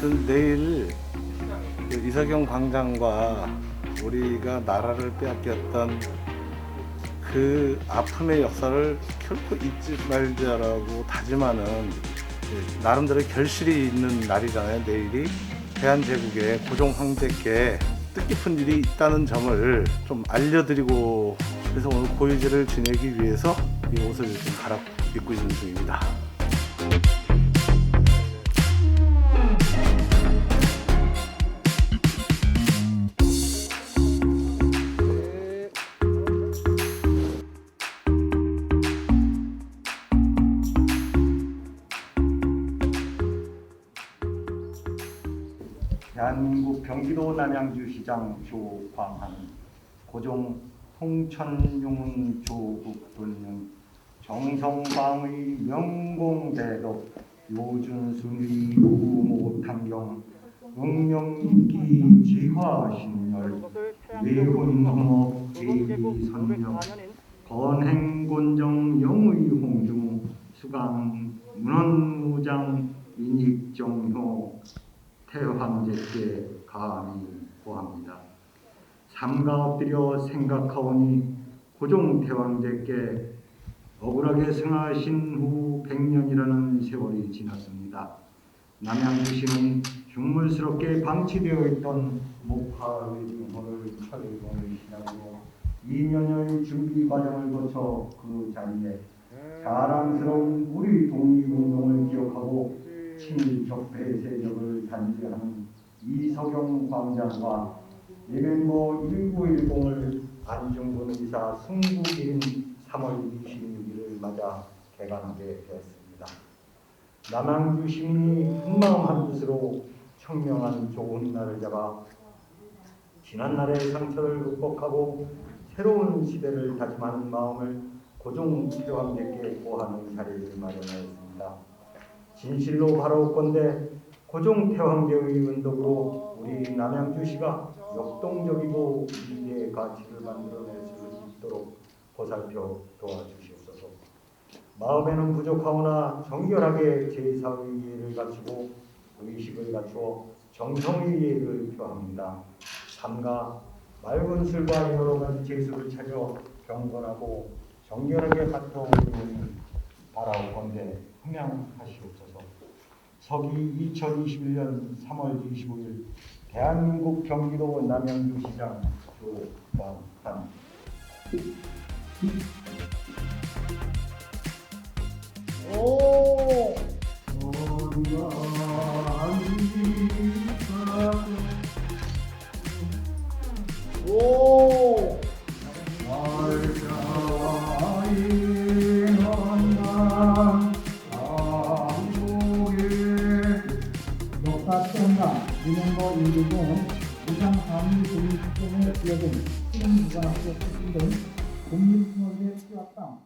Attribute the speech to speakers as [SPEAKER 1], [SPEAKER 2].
[SPEAKER 1] 어쨌든 내일 그 이석영 광장과 우리가 나라를 빼앗겼던 그 아픔의 역사를 결코 잊지 말자라고 다짐하는 그 나름대로 결실이 있는 날이잖아요. 내일이 대한제국의 고종 황제께 뜻깊은 일이 있다는 점을 좀 알려드리고 그래서 오늘 고유제를 지내기 위해서 이 옷을 좀 갈아 입고 있는 중입니다.
[SPEAKER 2] 대한민국 경기도 남양주시장 조광한 고종 통천용운 조국돈령 정성방의 명공대덕 요준순의 우모탕경 응명기 지화신열 외훈홍업 대비선명 건행곤정 영의홍중 수강 문헌무장 인익정효 태황제께 감히 고합니다. 삼가 엎드려 생각하오니 고종 태왕제께 억울하게 승하신 후 100년이라는 세월이 지났습니다. 남양주시는 중물스럽게 방치되어 있던 목화의 등호를 철공을 시작으로 2년의 준비 과정을 거쳐 그 자리에 자랑스러운 우리 단죄하는 이석영 광장과 예멘모 1910을 안중근 의사 승국일인 3월 26일을 맞아 개관하게 되었습니다. 남양주 시민이 한마음 한뜻으로 청명한 좋은 날을 잡아 지난날의 상처를 극복하고 새로운 시대를 다짐하는 마음을 고종 태왕제께 고하는 자리를 마련하였습니다. 진실로 바라옵건대 고종 태왕제의 은덕으로 우리 남양주시가 역동적이고 미래의 가치를 만들어낼 수 있도록 보살펴 도와주시옵소서. 마음에는 부족하오나 정결하게 제사의 이해를 갖추고 의식을 갖추어 정성의 이해를 표합니다. 삼가 맑은 술과 여러 가지 제수를 차려 경건하고 정결하게 갖춰오기를 바라옵건대 흥양하시옵소서. 서기 2021년 3월 25일 대한민국 경기도 남양주시장 조광한
[SPEAKER 1] 오! 오!
[SPEAKER 3] 역사평가 민원거 인도동 무상방위 도민축제에 이어진 수능부가학교 출신 등 국민통합의 수학당